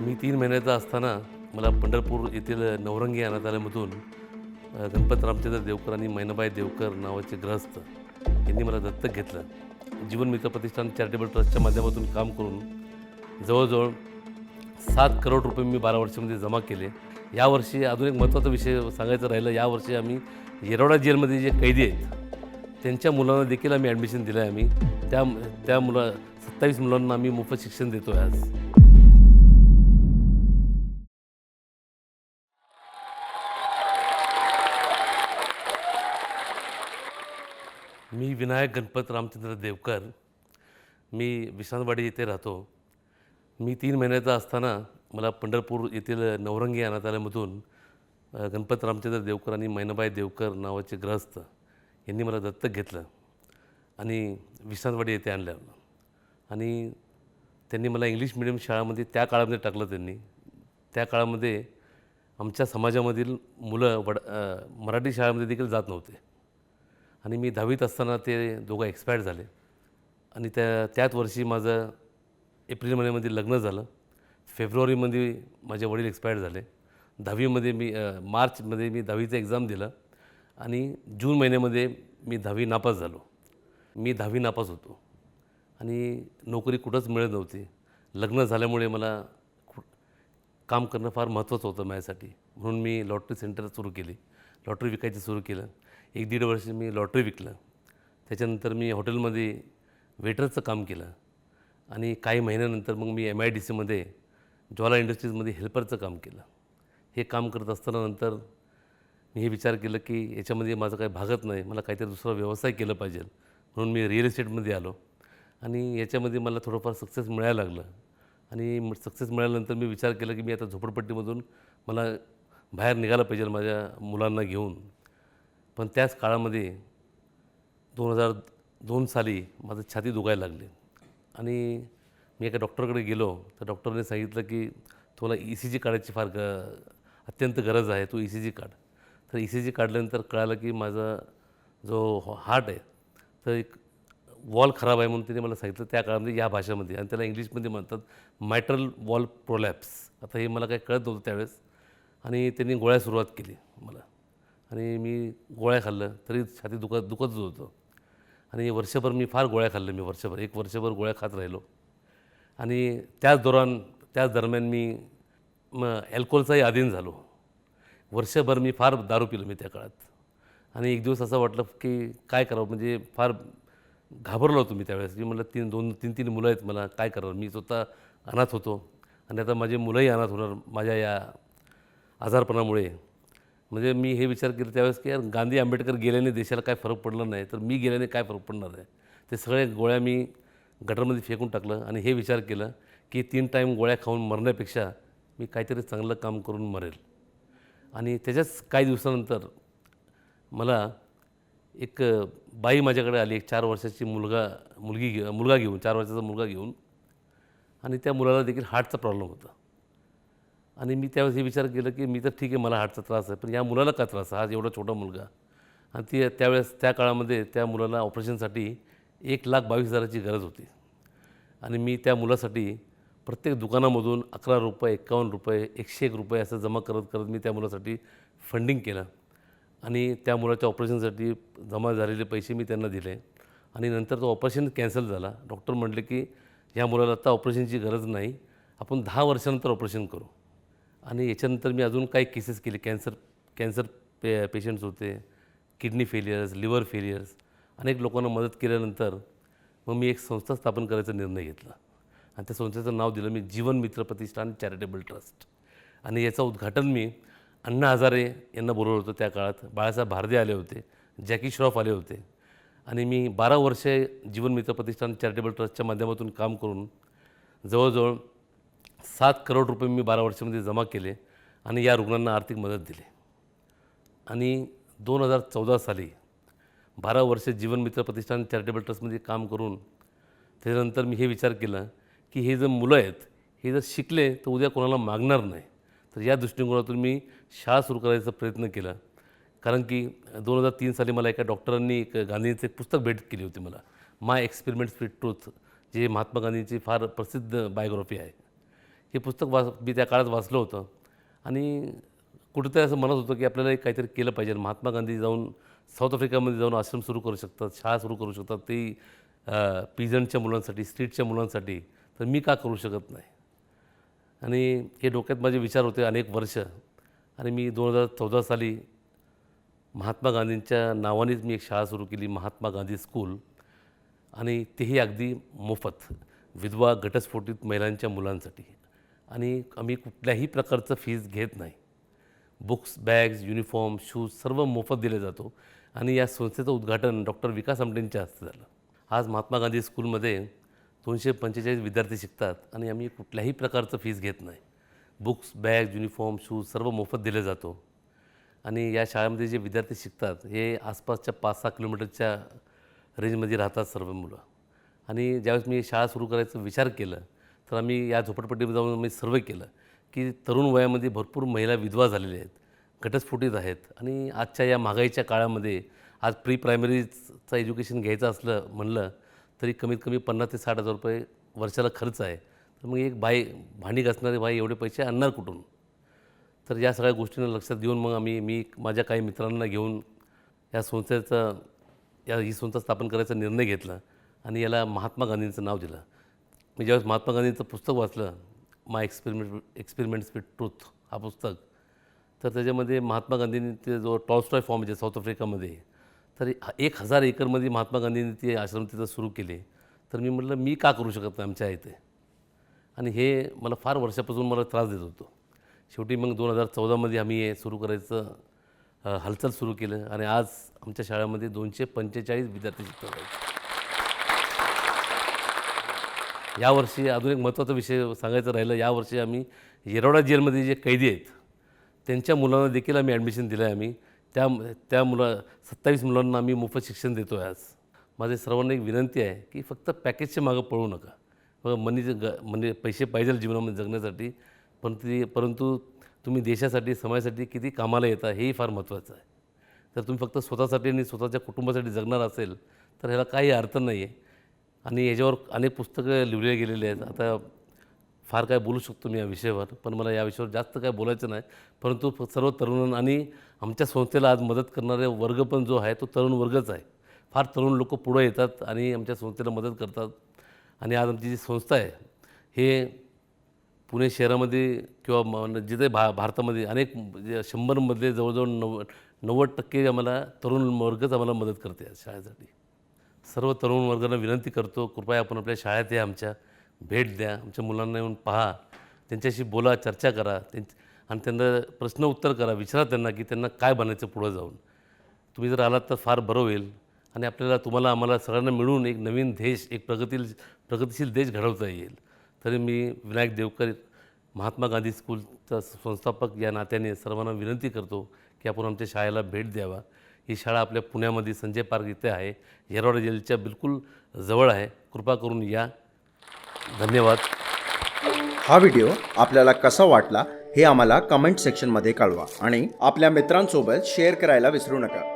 मी तीन महिन्याचा असताना मला पंढरपूर येथील नवरंगी अनाथालयामधून गणपत रामचंद्र देवकर आणि मैनाबाई देवकर नावाचे ग्रहस्थ यांनी मला दत्तक घेतलं. जीवन मित्र प्रतिष्ठान चॅरिटेबल ट्रस्टच्या माध्यमातून काम करून जवळजवळ सात करोड रुपये मी बारा वर्षामध्ये जमा केले. यावर्षी अजून एक महत्त्वाचा विषय सांगायचा राहिलं यावर्षी आम्ही येरवडा जेलमध्ये जे कैदी आहेत त्यांच्या मुलांना देखील आम्ही ॲडमिशन दिलं आहे आम्ही. त्या त्या मुला सत्तावीस मुलांना आम्ही मोफत शिक्षण देतो आहे आज. मी विनायक गणपत रामचंद्र देवकर मी विश्रांतवाडी येथे राहतो. मी तीन महिन्याचा असताना मला पंढरपूर येथील नवरंगी अनाथालयामधून गणपत रामचंद्र देवकर आणि मैनाबाई देवकर नावाचे ग्रहस्थ यांनी मला दत्तक घेतलं आणि विश्रांतवाडी येथे आणलं. आणि त्यांनी मला इंग्लिश मिडियम शाळामध्ये त्या काळामध्ये टाकलं त्यांनी. त्या काळामध्ये आमच्या समाजामधील मुलं वड मराठी शाळेमध्ये देखील जात नव्हते. आणि मी दहावीत असताना ते दोघं एक्सपायर झाले. आणि त्या त्याच वर्षी माझं एप्रिल महिन्यामध्ये लग्न झालं. फेब्रुवारीमध्ये माझे वडील एक्सपायर झाले. दहावीमध्ये मी मार्चमध्ये मी दहावीचं एक्झाम दिलं. आणि जून महिन्यामध्ये मी दहावी नापास झालो. मी दहावी नापास होतो. आणि नोकरी कुठंच मिळत नव्हती. लग्न झाल्यामुळे मला काम करणं फार महत्त्वाचं होतं माझ्यासाठी. म्हणून मी लॉटरी सेंटर सुरू केली. लॉटरी विकायची सुरू केलं. एक दीड वर्ष मी लॉटरी विकलं. त्याच्यानंतर मी हॉटेलमध्ये वेटरचं काम केलं. आणि काही महिन्यानंतर मग मी एम आय डी सीमध्ये ज्वाला इंडस्ट्रीजमध्ये हेल्परचं काम केलं. हे काम करत असताना नंतर मी हे विचार केलं की याच्यामध्ये माझं काही भागत नाही मला काहीतरी दुसरा व्यवसाय केलं पाहिजे. म्हणून मी रिअल इस्टेटमध्ये आलो. आणि याच्यामध्ये मला थोडंफार सक्सेस मिळायला लागलं. आणि सक्सेस मिळाल्यानंतर मी विचार केला की मी आता झोपडपट्टीमधून मला बाहेर निघायला पाहिजे माझ्या मुलांना घेऊन. पण त्याच काळामध्ये दोन हजार दोन साली माझं छाती दुखायला लागली. आणि मी एका डॉक्टरकडे गेलो. तर डॉक्टरने सांगितलं की तुला ई सी जी काढायची फार ग अत्यंत गरज आहे तू ई सी जी काढ. तर ई सी जी काढल्यानंतर कळालं की माझा जो हार्ट आहे तर एक वॉल खराब आहे म्हणून त्याने मला सांगितलं. त्या काळामध्ये या भाषेमध्ये आणि त्याला इंग्लिशमध्ये म्हणतात मायट्रल वॉल प्रोलॅप्स आता हे मला काही कळत नव्हतं त्यावेळेस. आणि त्यांनी गोळ्या सुरुवात केली मला. आणि मी गोळ्या खाल्लं तरी छाती दुखत दुखतच होतं. आणि वर्षभर मी फार गोळ्या खाल्ल्या मी वर्षभर. एक वर्षभर गोळ्या खात राहिलो. आणि त्याच दौरान त्याच दरम्यान मी मग अल्कोहोलचाही अधीन झालो. वर्षभर मी फार दारू पिलो मी त्या काळात. आणि एक दिवस असं वाटलं की काय करावं? म्हणजे फार घाबरलो होतो मी त्यावेळेस. मी म्हटलं तीन दोन तीन तीन मुलं आहेत मला काय करावं? मी स्वतः अनाथ होतो. आणि आता माझे मुलंही अनाथ होणार माझ्या या आजारपणामुळे. म्हणजे मी हे विचार केला त्यावेळेस की यार गांधी आंबेडकर गेल्याने देशाला काय फरक पडला नाही तर मी गेल्याने काय फरक पडणार आहे? ते सगळे गोळ्या मी गटरमध्ये फेकून टाकलं आणि हे विचार केलं की तीन टाईम गोळ्या खाऊन मरण्यापेक्षा मी काहीतरी चांगलं काम करून मरेल. आणि त्याच्याच काही दिवसानंतर मला एक बाई माझ्याकडे आली एक चार वर्षाची मुलगा मुलगी घे मुलगा घेऊन चार वर्षाचा मुलगा घेऊन. आणि त्या मुलाला देखील हार्टचा प्रॉब्लेम होता. आणि मी त्यावेळेस हे विचार केलं की मी तर ठीक आहे मला हार्टचा त्रास आहे पण या मुलाला का त्रास आहे? हा एवढा छोटा मुलगा. आणि ती त्यावेळेस त्या काळामध्ये त्या मुलाला ऑपरेशनसाठी एक लाख बावीस हजाराची गरज होती. आणि मी त्या मुलासाठी प्रत्येक दुकानामधून अकरा रुपये एकावन्न रुपये एकशे एक रुपये असं जमा करत करत मी त्या मुलासाठी फंडिंग केलं. आणि त्या मुलाच्या ऑपरेशनसाठी जमा झालेले पैसे मी त्यांना दिले. आणि नंतर तो ऑपरेशन कॅन्सल झाला. डॉक्टर म्हटले की ह्या मुलाला आता ऑपरेशनची गरज नाही. आपण दहा वर्षानंतर ऑपरेशन करू. आणि याच्यानंतर मी अजून काही केसेस केले. कॅन्सर कॅन्सर पे पेशंट्स होते किडनी फेलियर्स लिव्हर फेलियर्स अनेक लोकांना मदत केल्यानंतर मग मी एक संस्था स्थापन करायचा निर्णय घेतला. आणि त्या संस्थेचं नाव दिलं मी जीवन मित्र प्रतिष्ठान चॅरिटेबल ट्रस्ट आणि याचं उद्घाटन मी अण्णा हजारे यांना बोलवलं होतं त्या काळात. बाळासाहेब भारदे आले होते जॅकी श्रॉफ आले होते. आणि मी बारा वर्षे जीवन मित्र प्रतिष्ठान चॅरिटेबल ट्रस्टच्या माध्यमातून काम करून जवळजवळ सात करोड रुपये मी बारा वर्षामध्ये जमा केले आणि या रुग्णांना आर्थिक मदत दिली. आणि दोन हजार चौदा साली बारा वर्ष जीवनमित्र प्रतिष्ठान चॅरिटेबल ट्रस्टमध्ये काम करून त्याच्यानंतर मी हे विचार केला की हे जर मुलं आहेत हे जर शिकले तर उद्या कोणाला मागणार नाही. तर या दृष्टिकोनातून मी शाळा सुरू करायचा प्रयत्न केला. कारण की दोन हजार तीन साली मला एका डॉक्टरांनी एक गांधींचं एक पुस्तक भेट केली होती मला. माय एक्सपेरिमेंट्स विथ ट्रूथ जे महात्मा गांधींची फार प्रसिद्ध बायोग्राफी आहे. हे पुस्तक वाच मी त्या काळात वाचलं होतं. आणि कुठेतरी असं म्हणत होतं की आपल्याला एक काहीतरी केलं पाहिजे. महात्मा गांधी जाऊन साऊथ आफ्रिकामध्ये जाऊन आश्रम सुरू करू शकतात शाळा सुरू करू शकतात. ते पिझनच्या मुलांसाठी स्ट्रीटच्या मुलांसाठी तर मी का करू शकत नाही? आणि हे डोक्यात माझे विचार होते अनेक वर्ष. आणि मी दोन हजार चौदा साली महात्मा गांधींच्या नावानेच मी एक शाळा सुरू केली महात्मा गांधी स्कूल. आणि तेही अगदी मोफत विधवा घटस्फोटित महिलांच्या मुलांसाठी. आणि आम्ही कुठल्याही प्रकारचं फीज घेत नाही. बुक्स बॅग्स युनिफॉर्म शूज सर्व मोफत दिले जातो. आणि या संस्थेचं उद्घाटन डॉक्टर विकास आमटेंच्या हस्ते झालं. आज महात्मा गांधी स्कूलमध्ये दोनशे पंचेचाळीस विद्यार्थी शिकतात आणि आम्ही कुठल्याही प्रकारचं फीज घेत नाही. बुक्स बॅग्स युनिफॉर्म शूज सर्व मोफत दिले जातो. आणि या शाळेमध्ये जे विद्यार्थी शिकतात हे आसपासच्या पाच सहा किलोमीटरच्या रेंजमध्ये राहतात सर्व मुलं. आणि ज्यावेळेस मी शाळा सुरू करायचा विचार केलं तर आम्ही या झोपडपट्टीमध्ये जाऊन आम्ही सर्वे केलं की तरुण वयामध्ये भरपूर महिला विधवा झालेल्या आहेत घटस्फोटीत आहेत आणि आजच्या या महागाईच्या काळामध्ये आज प्री प्रायमरीचं एज्युकेशन घ्यायचं असलं म्हणलं तरी कमीत कमी पन्नास ते साठ हजार रुपये वर्षाला खर्च आहे. तर मग एक बाई भांडी घासणारे बाई एवढे पैसे आणणार कुठून? तर या सगळ्या गोष्टींना लक्षात घेऊन मग आम्ही मी माझ्या काही मित्रांना घेऊन या संस्थेचं या ही संस्था स्थापन करायचा निर्णय घेतला आणि याला महात्मा गांधींचं नाव दिलं. मी ज्यावेळेस महात्मा गांधींचं पुस्तक वाचलं my experiment experiments with truth हा पुस्तक तर त्याच्यामध्ये महात्मा गांधींनी ते जो टॉलस्टॉय फॉर्म आहे साऊथ आफ्रिकामध्ये तर एक हजार एकरमध्ये महात्मा गांधींनी ते आश्रम तिथं सुरू केले. तर मी म्हटलं मी का करू शकत नाही आमच्या इथे? आणि हे मला फार वर्षापासून मला त्रास देत होतो. शेवटी मग दोन हजार चौदामध्ये आम्ही हे सुरू करायचं हालचाल सुरू केलं आणि आज आमच्या शाळेमध्ये दोनशे पंचेचाळीस विद्यार्थी शिकतात आहेत यावर्षी अजून एक महत्त्वाचा विषय सांगायचं राहिलं यावर्षी आम्ही येरवडा जेलमध्ये जे कैदी आहेत त्यांच्या मुलांना देखील आम्ही ॲडमिशन दिलं आहे आम्ही. त्या त्या मुला सत्तावीस मुलांना आम्ही मोफत शिक्षण देतो आहे आज. माझे सर्वांना एक विनंती आहे की फक्त पॅकेजच्या मागं पळू नका. बघा मनीचे ग म्हणजे पैसे पाहिजे जीवनामध्ये जगण्यासाठी पण ते परंतु तुम्ही देशासाठी समाजासाठी किती कामाला येता हेही फार महत्त्वाचं आहे. जर तुम्ही फक्त स्वतःसाठी आणि स्वतःच्या कुटुंबासाठी जगणार असेल तर ह्याला काही अर्थ नाही आहे आणि याच्यावर अनेक पुस्तकं लिहिले गेलेली आहेत. आता फार काय बोलू शकतो मी या विषयावर पण मला या विषयावर जास्त काय बोलायचं नाही. परंतु सर्व तरुण आणि आमच्या संस्थेला आज मदत करणारे वर्ग पण जो आहे तो तरुण वर्गच आहे. फार तरुण लोक पुढं येतात आणि आमच्या संस्थेला मदत करतात. आणि आज आमची जी संस्था आहे हे पुणे शहरामध्ये किंवा जिथे भा भारतामध्ये अनेक म्हणजे शंभरमधले जवळजवळ नव्वद नव्वद टक्के आम्हाला तरुण वर्गच आम्हाला मदत करते आज शाळेसाठी. सर्व तरुण वर्गांना विनंती करतो कृपया आपण आपल्या शाळेत या आमच्या भेट द्या आमच्या मुलांना येऊन पहा त्यांच्याशी बोला चर्चा करा त्यां आणि त्यांना प्रश्न उत्तर करा विचारा त्यांना की त्यांना काय बनायचं पुढं जाऊन. तुम्ही जर आलात तर फार बरं होईल आणि आपल्याला तुम्हाला आम्हाला सगळ्यांना मिळून एक नवीन देश एक प्रगतील प्रगतिशील देश घडवता येईल. तरी मी विनायक देवकर महात्मा गांधी स्कूलचा संस्थापक या नात्याने सर्वांना विनंती करतो की आपण आमच्या शाळेला भेट द्यावा. ही शाळा आपल्या पुण्यामध्ये संजय पार्क इथे आहे. येरवाड जेलच्या बिलकुल जवळ आहे. कृपा करून या. धन्यवाद. हा व्हिडिओ आपल्याला कसा वाटला हे आम्हाला कमेंट सेक्शनमध्ये कळवा आणि आपल्या मित्रांसोबत शेअर करायला विसरू नका.